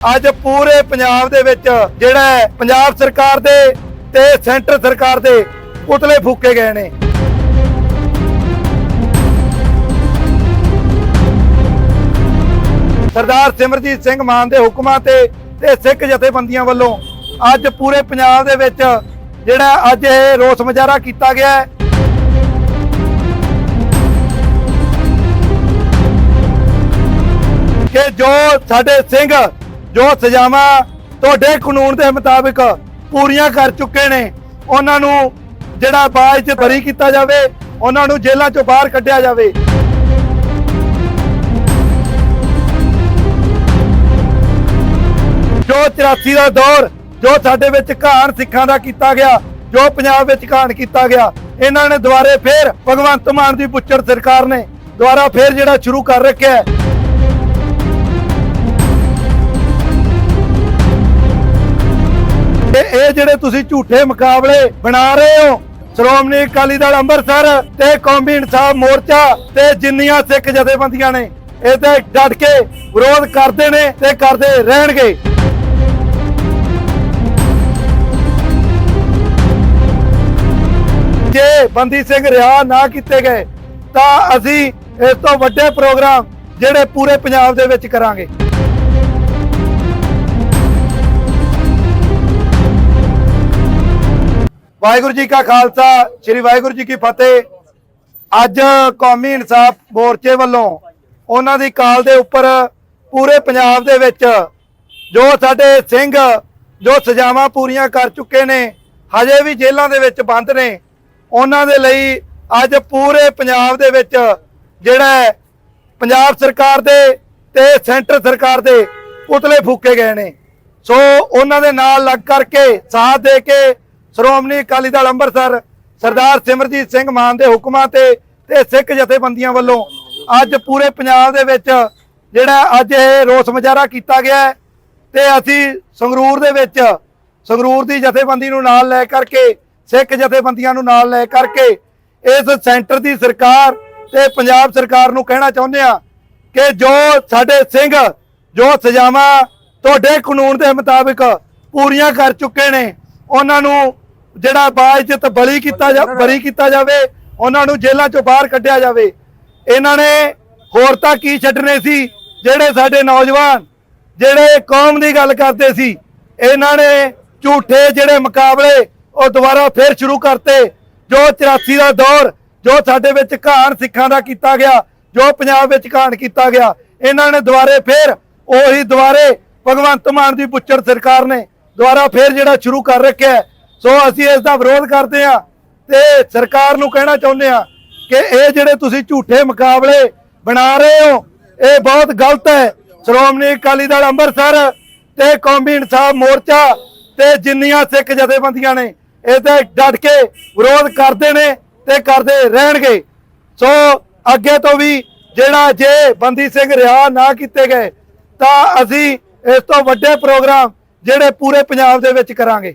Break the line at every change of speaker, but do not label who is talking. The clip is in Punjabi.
ਅੱਜ ਪੂਰੇ ਪੰਜਾਬ ਦੇ ਵਿੱਚ ਜਿਹੜਾ ਪੰਜਾਬ ਸਰਕਾਰ ਦੇ ਤੇ ਸੈਂਟਰ ਸਰਕਾਰ ਦੇ ਪੁਤਲੇ ਫੂਕੇ ਗਏ ਨੇ। ਸਰਦਾਰ ਸਿਮਰਜੀਤ ਸਿੰਘ ਮਾਨ ਦੇ ਹੁਕਮਾਂ ਤੇ ਤੇ ਸਿੱਖ ਜਥੇਬੰਦੀਆਂ ਵੱਲੋਂ ਅੱਜ ਪੂਰੇ ਪੰਜਾਬ ਦੇ ਵਿੱਚ ਜਿਹੜਾ ਅੱਜ ਇਹ ਰੋਸ ਮੁਜ਼ਾਹਰਾ ਕੀਤਾ ਗਿਆ ਹੈ। ਕਿ ਜੋ ਸਾਡੇ ਸਿੰਘ ਜੋ ਸਜ਼ਾਵਾਂ ਤੁਹਾਡੇ ਕਾਨੂੰਨ ਦੇ ਮੁਤਾਬਿਕ ਪੂਰੀਆਂ ਕਰ ਚੁੱਕੇ ਨੇ, ਉਹਨਾਂ ਨੂੰ ਜਿਹੜਾ ਬਾਅਦ ਚ ਬਰੀ ਕੀਤਾ ਜਾਵੇ, ਉਹਨਾਂ ਨੂੰ ਜੇਲ੍ਹਾਂ ਚੋਂ ਬਾਹਰ ਕੱਢਿਆ ਜਾਵੇ। ਜੋ 84 ਦਾ ਦੌਰ, ਜੋ ਸਾਡੇ ਵਿੱਚ ਘਾਣ ਸਿੱਖਾਂ ਦਾ ਕੀਤਾ ਗਿਆ, ਜੋ ਪੰਜਾਬ ਵਿੱਚ ਘਾਣ ਕੀਤਾ ਗਿਆ, ਇਹਨਾਂ ਨੇ ਦੁਬਾਰੇ ਫੇਰ ਭਗਵੰਤ ਮਾਨ ਦੀ ਪੁੱਛੜ ਸਰਕਾਰ ਨੇ ਦੁਬਾਰਾ ਫੇਰ ਜਿਹੜਾ ਸ਼ੁਰੂ ਕਰ ਰੱਖਿਆ ਹੈ। ਇਹ ਜਿਹੜੇ ਤੁਸੀਂ ਝੂਠੇ ਮੁਕਾਬਲੇ ਬਣਾ ਰਹੇ ਹੋ, ਸ਼੍ਰੋਮਣੀ ਅਕਾਲੀ ਦਲ ਅੰਮ੍ਰਿਤਸਰ ਤੇ ਕੌਮੀ ਇਨਸਾਫ ਮੋਰਚਾ ਤੇ ਜਿੰਨੀਆਂ ਸਿੱਖ ਜਥੇਬੰਦੀਆਂ ਨੇ ਇਹ ਡਟ ਕੇ ਵਿਰੋਧ ਕਰਦੇ ਨੇ ਤੇ ਕਰਦੇ ਰਹਿਣਗੇ। ਜੇ ਬੰਦੀ ਸਿੰਘ ਰਿਹਾ ਨਾ ਕੀਤੇ ਗਏ, ਤਾਂ ਅਸੀਂ ਇਸ ਤੋਂ ਵੱਡੇ ਪ੍ਰੋਗਰਾਮ ਜਿਹੜੇ ਪੂਰੇ ਪੰਜਾਬ ਦੇ ਵਿੱਚ ਕਰਾਂਗੇ। ਵਾਹਿਗੁਰੂ ਜੀ ਕਾ ਖਾਲਸਾ, ਸ੍ਰੀ ਵਾਹਿਗੁਰੂ ਜੀ ਕੀ ਫਤਿਹ। ਅੱਜ ਕੌਮੀ ਇਨਸਾਫ ਮੋਰਚੇ ਵੱਲੋਂ ਉਹਨਾਂ ਦੀ ਕਾਲ ਦੇ ਉੱਪਰ ਪੂਰੇ ਪੰਜਾਬ ਦੇ ਵਿੱਚ ਜੋ ਸਾਡੇ ਸਿੰਘ, ਜੋ ਸਜ਼ਾਵਾਂ ਪੂਰੀਆਂ ਕਰ ਚੁੱਕੇ ਨੇ, ਹਜੇ ਵੀ ਜੇਲ੍ਹਾਂ ਦੇ ਵਿੱਚ ਬੰਦ ਨੇ, ਉਹਨਾਂ ਦੇ ਲਈ ਅੱਜ ਪੂਰੇ ਪੰਜਾਬ ਦੇ ਵਿੱਚ ਜਿਹੜਾ ਪੰਜਾਬ ਸਰਕਾਰ ਦੇ ਤੇ ਸੈਂਟਰ ਸਰਕਾਰ ਦੇ ਪੁਤਲੇ ਫੂਕੇ ਗਏ ਨੇ। ਸੋ ਉਹਨਾਂ ਦੇ ਨਾਲ ਲੱਗ ਕਰਕੇ ਸਾਥ ਦੇ ਕੇ ਸ਼੍ਰੋਮਣੀ ਅਕਾਲੀ ਦਲ ਅੰਮ੍ਰਿਤਸਰ ਸਰਦਾਰ ਸਿਮਰਜੀਤ ਸਿੰਘ ਮਾਨ ਦੇ ਹੁਕਮਾਂ ਤੇ ਤੇ ਸਿੱਖ ਜਥੇਬੰਦੀਆਂ ਵੱਲੋਂ ਅੱਜ ਪੂਰੇ ਪੰਜਾਬ ਦੇ ਵਿੱਚ ਜਿਹੜਾ ਅੱਜ ਇਹ ਰੋਸ ਮੁਜ਼ਾਹਰਾ ਕੀਤਾ ਗਿਆ ਹੈ ਤੇ ਅਸੀਂ ਸੰਗਰੂਰ ਦੇ ਵਿੱਚ ਸੰਗਰੂਰ ਦੀ ਜਥੇਬੰਦੀ ਨੂੰ ਨਾਲ ਲੈ ਕਰਕੇ, ਸਿੱਖ ਜਥੇਬੰਦੀਆਂ ਨੂੰ ਨਾਲ ਲੈ ਕਰਕੇ ਇਸ ਸੈਂਟਰ ਦੀ ਸਰਕਾਰ ਤੇ ਪੰਜਾਬ ਸਰਕਾਰ ਨੂੰ ਕਹਿਣਾ ਚਾਹੁੰਦੇ ਆ ਕਿ ਜੋ ਸਾਡੇ ਸਿੰਘ, ਜੋ ਸਜ਼ਾਵਾਂ ਤੁਹਾਡੇ ਕਾਨੂੰਨ ਦੇ ਮੁਤਾਬਿਕ ਪੂਰੀਆਂ ਕਰ ਚੁੱਕੇ ਨੇ, ਉਹਨਾਂ ਨੂੰ ਜਿਹੜਾ ਬਾਅਦ ਚ ਬਲੀ ਕੀਤਾ ਜਾ ਬਰੀ ਕੀਤਾ ਜਾਵੇ ਉਹਨਾਂ ਨੂੰ ਜੇਲ੍ਹਾਂ ਚੋਂ ਬਾਹਰ ਕੱਢਿਆ ਜਾਵੇ ਇਹਨਾਂ ਨੇ ਹੋਰ ਤਾਂ ਕੀ ਛੱਡਣੇ ਸੀ ਜਿਹੜੇ ਸਾਡੇ ਨੌਜਵਾਨ ਜਿਹੜੇ ਕੌਮ ਦੀ ਗੱਲ ਕਰਦੇ ਸੀ ਇਹਨਾਂ ਨੇ ਝੂਠੇ ਜਿਹੜੇ ਮੁਕਾਬਲੇ ਉਹ ਦੁਬਾਰਾ ਫੇਰ ਸ਼ੁਰੂ ਕਰਤੇ ਜੋ 84 ਦਾ ਦੌਰ ਜੋ ਸਾਡੇ ਵਿੱਚ ਘਾਣ ਸਿੱਖਾਂ ਦਾ ਕੀਤਾ ਗਿਆ ਜੋ ਪੰਜਾਬ ਵਿੱਚ ਘਾਣ ਕੀਤਾ ਗਿਆ ਇਹਨਾਂ ਨੇ ਦੁਬਾਰੇ ਫੇਰ ਉਹੀ ਦੁਬਾਰੇ ਭਗਵੰਤ ਮਾਨ ਦੀ ਬੁੱਚੜ ਸਰਕਾਰ ਨੇ ਦੁਬਾਰਾ ਫੇਰ ਜਿਹੜਾ ਸ਼ੁਰੂ ਕਰ ਰੱਖਿਆ। ਸੋ ਅਸੀਂ ਇਸ ਦਾ ਵਿਰੋਧ ਕਰਦੇ ਹਾਂ ਤੇ ਸਰਕਾਰ ਨੂੰ ਕਹਿਣਾ ਚਾਹੁੰਦੇ ਹਾਂ ਕਿ ਇਹ ਜਿਹੜੇ ਤੁਸੀਂ ਝੂਠੇ ਮੁਕਾਬਲੇ ਬਣਾ ਰਹੇ ਹੋ, ਇਹ ਬਹੁਤ ਗਲਤ ਹੈ। ਸ਼੍ਰੋਮਣੀ ਅਕਾਲੀ ਦਲ ਅੰਮ੍ਰਿਤਸਰ ਤੇ ਕੌਮੀ ਇਨਸਾਫ ਮੋਰਚਾ ਤੇ ਜਿੰਨੀਆਂ ਸਿੱਖ ਜਥੇਬੰਦੀਆਂ ਨੇ ਇਹਦਾ ਤੇ ਡਟ ਕੇ ਵਿਰੋਧ ਕਰਦੇ ਨੇ ਤੇ ਕਰਦੇ ਰਹਿਣਗੇ। ਸੋ ਅੱਗੇ ਤੋਂ ਵੀ ਜਿਹੜਾ ਜੇ ਬੰਦੀ ਸਿੰਘ ਰਿਹਾ ਨਾ ਕੀਤੇ ਗਏ, ਤਾਂ ਅਸੀਂ ਇਸ ਤੋਂ ਵੱਡੇ ਪ੍ਰੋਗਰਾਮ ਜਿਹੜੇ ਪੂਰੇ ਪੰਜਾਬ ਦੇ ਵਿੱਚ ਕਰਾਂਗੇ।